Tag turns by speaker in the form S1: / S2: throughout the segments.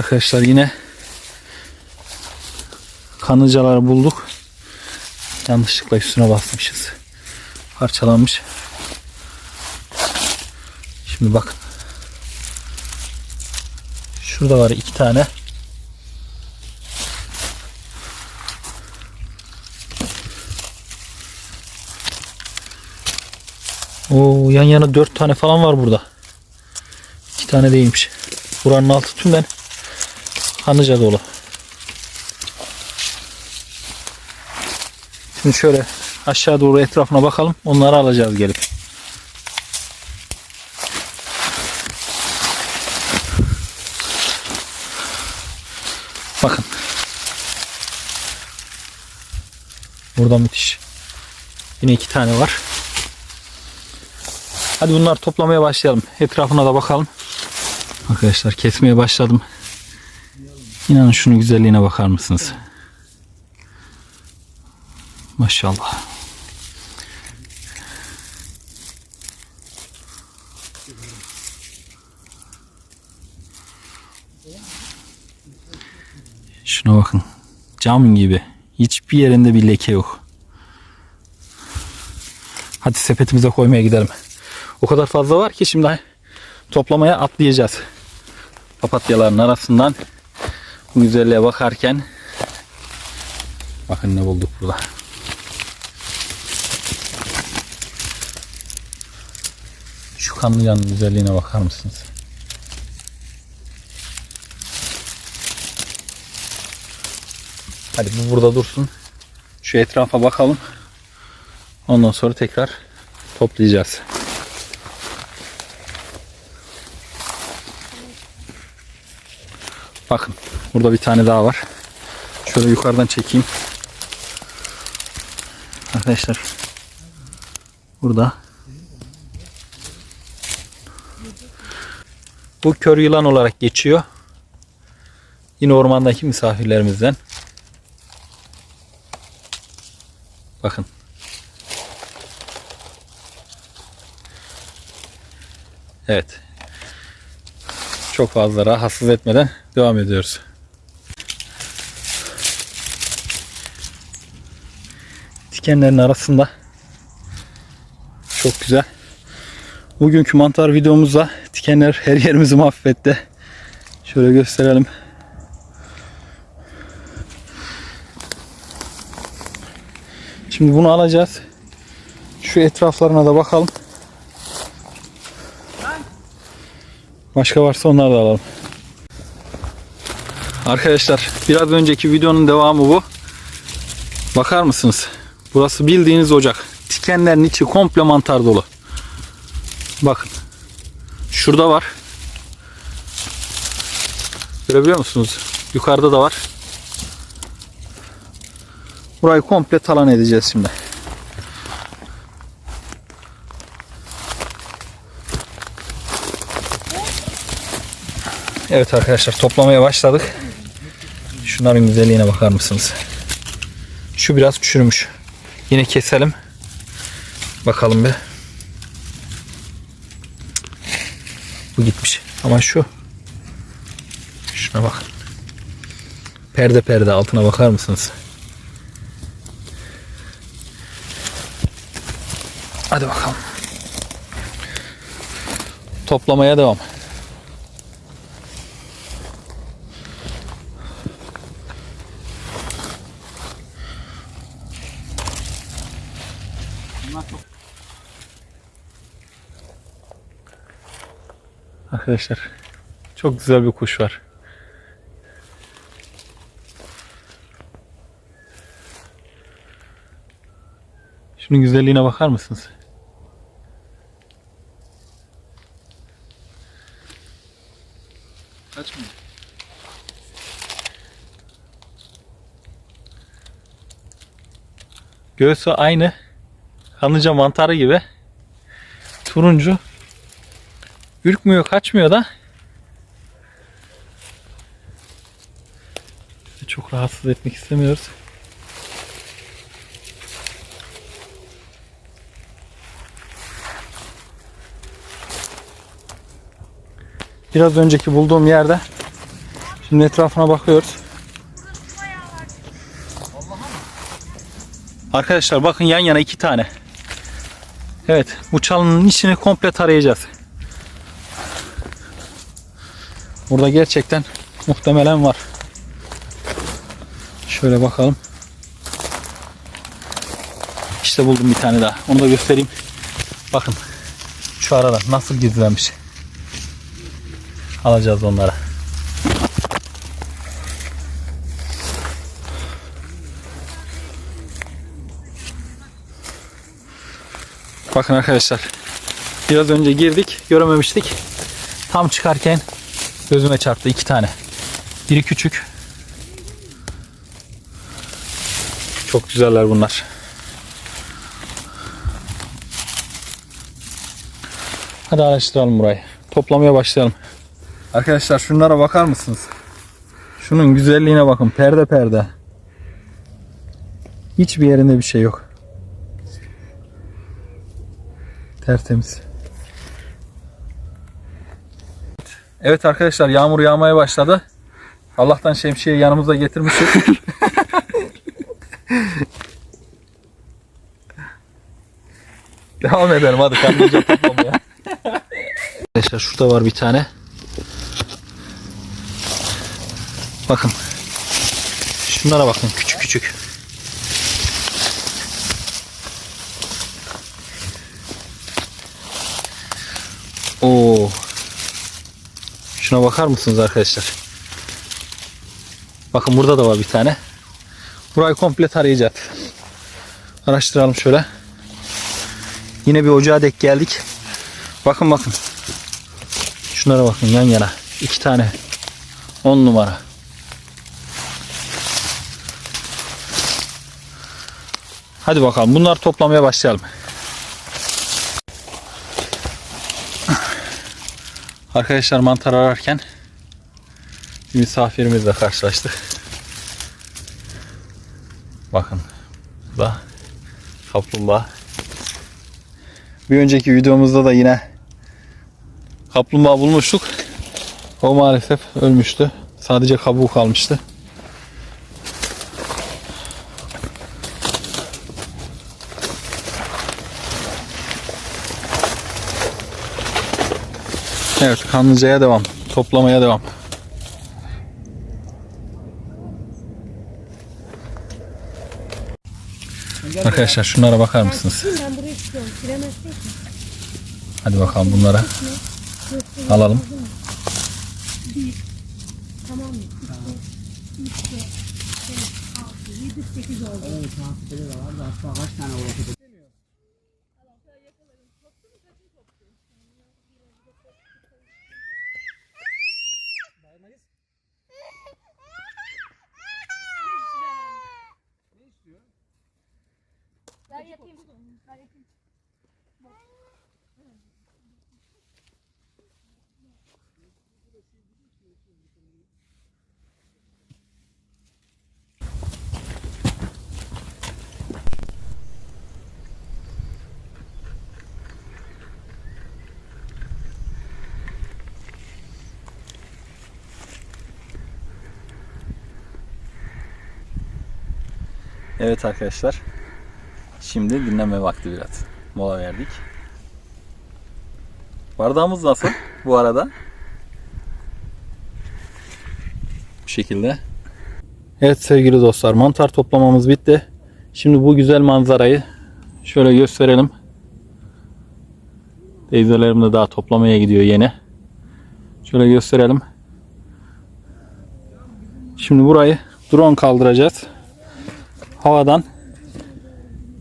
S1: Arkadaşlar yine kanıcaları bulduk. Yanlışlıkla üstüne basmışız. Parçalanmış. Şimdi bakın. Şurada var iki tane. Oo, yan yana dört tane falan var burada. İki tane değilmiş. Buranın altı tümden kanıca dolu. Şimdi şöyle aşağı doğru etrafına bakalım. Onları alacağız gelip. Bakın. Burada müthiş. Yine iki tane var. Hadi bunları toplamaya başlayalım. Etrafına da bakalım. Arkadaşlar kesmeye başladım. İnanın şunun güzelliğine bakar mısınız? Maşallah. Şuna bakın. Cam gibi. Hiçbir yerinde bir leke yok. Hadi sepetimize koymaya gidelim. O kadar fazla var ki şimdi toplamaya atlayacağız. Papatyaların arasından bu güzelliğe bakarken bakın ne bulduk burada. Şu kanlıcanın güzelliğine bakar mısınız? Hadi bu burada dursun. Şu etrafa bakalım. Ondan sonra tekrar toplayacağız. Bakın burada bir tane daha var. Şöyle yukarıdan çekeyim. Arkadaşlar burada bu kör yılan olarak geçiyor. Yine ormandaki misafirlerimizden. Bakın. Evet. Çok fazla rahatsız etmeden devam ediyoruz. Dikenlerin arasında çok güzel. Bugünkü mantar videomuzda dikenler her yerimizi mahvetti. Şöyle gösterelim. Şimdi bunu alacağız. Şu etraflarına da bakalım. Başka varsa onları da alalım. Arkadaşlar biraz önceki videonun devamı bu. Bakar mısınız? Burası bildiğiniz ocak. Dikenlerin içi komple mantar dolu. Bakın. Şurada var. Görebiliyor musunuz? Yukarıda da var. Burayı komple talan edeceğiz şimdi. Evet arkadaşlar toplamaya başladık. Şunların güzelliğine bakar mısınız? Şu biraz çürümüş. Yine keselim. Bakalım bir. Bu gitmiş. Ama şu. Şuna bakın. Perde perde altına bakar mısınız? Hadi bakalım. Toplamaya devam. Arkadaşlar çok güzel bir kuş var. Şunun güzelliğine bakar mısınız? Kaç mı? Göğsü aynı. Kanlıca mantarı gibi. Turuncu. Ürkmüyor, kaçmıyor da. Çok rahatsız etmek istemiyoruz. Biraz önceki bulduğum yerde Şimdi etrafına bakıyoruz. Arkadaşlar bakın yan yana iki tane. Evet bu çalının içini komple tarayacağız. Burada gerçekten muhtemelen var. Şöyle bakalım. İşte buldum bir tane daha. Onu da göstereyim. Bakın şu arada nasıl gizlenmiş. Alacağız onlara. Bakın arkadaşlar. Biraz önce girdik. Görememiştik. Tam çıkarken gözüme çarptı iki tane. Biri küçük. Çok güzeller bunlar. Hadi araştıralım burayı. Toplamaya başlayalım. Arkadaşlar şunlara bakar mısınız? Şunun güzelliğine bakın. Perde perde. Hiçbir yerinde bir şey yok. Tertemiz. Evet arkadaşlar yağmur yağmaya başladı. Allah'tan şemsiye yanımıza getirmişiz. Devam edelim hadi kanlıca toplamaya. Arkadaşlar şurada var bir tane. Bakın. Şunlara bakın küçük küçük. Oo. Şuna bakar mısınız arkadaşlar? Bakın burada da var bir tane. Burayı komple tarayacağız. Araştıralım şöyle. Yine bir ocağa dek geldik. Bakın bakın. Şunlara bakın yan yana. İki tane. On numara. Hadi bakalım bunları toplamaya başlayalım. Arkadaşlar mantar ararken bir misafirimizle karşılaştık. Bakın da kaplumbağa. Bir önceki videomuzda da yine kaplumbağa bulmuştuk. O maalesef ölmüştü. Sadece kabuğu kalmıştı. Evet kanlıcaya devam. Toplamaya devam. Arkadaşlar şunlara bakar mısınız? Hadi bakalım bunlara alalım.
S2: Tamam
S1: Evet arkadaşlar. Şimdi dinleme vakti biraz. Mola verdik. Bardağımız nasıl bu arada? Bu şekilde. Evet sevgili dostlar mantar toplamamız bitti. Şimdi bu güzel manzarayı şöyle gösterelim. Teyzelerim de daha toplamaya gidiyor yine. Şöyle gösterelim. Şimdi burayı drone kaldıracağız. Havadan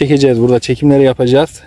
S1: çekeceğiz. Burada çekimleri yapacağız.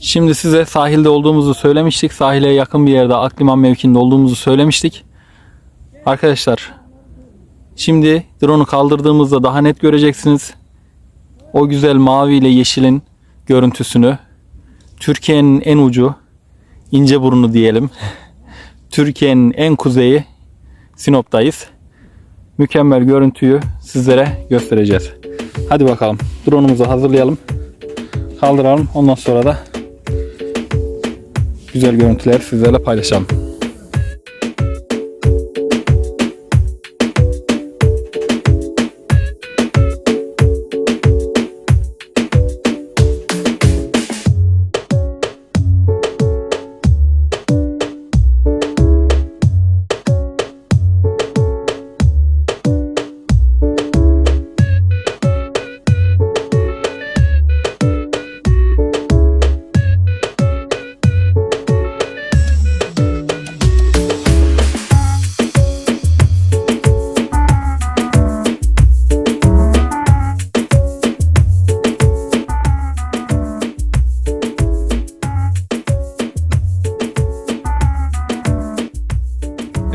S1: Şimdi size sahilde olduğumuzu söylemiştik. Sahile yakın bir yerde Akliman mevkinde olduğumuzu söylemiştik. Arkadaşlar şimdi drone'u kaldırdığımızda daha net göreceksiniz. O güzel mavi ile yeşilin görüntüsünü. Türkiye'nin en ucu İnceburnu diyelim. Türkiye'nin en kuzeyi Sinop'tayız. Mükemmel görüntüyü sizlere göstereceğiz. Hadi bakalım drone'umuzu hazırlayalım. Kaldıralım. Ondan sonra da güzel görüntüler sizlerle paylaşalım.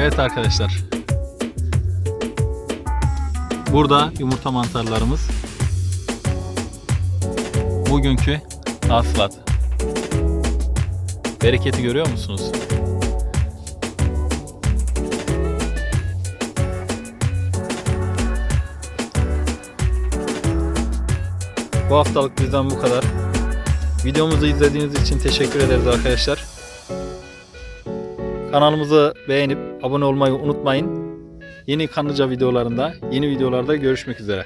S1: Evet arkadaşlar. Burada yumurta mantarlarımız. Bugünkü hasılat. Bereketi görüyor musunuz? Bu haftalık bizden bu kadar. Videomuzu izlediğiniz için teşekkür ederiz arkadaşlar. Kanalımızı beğenip abone olmayı unutmayın. Yeni kanlıca videolarında, yeni videolarda görüşmek üzere.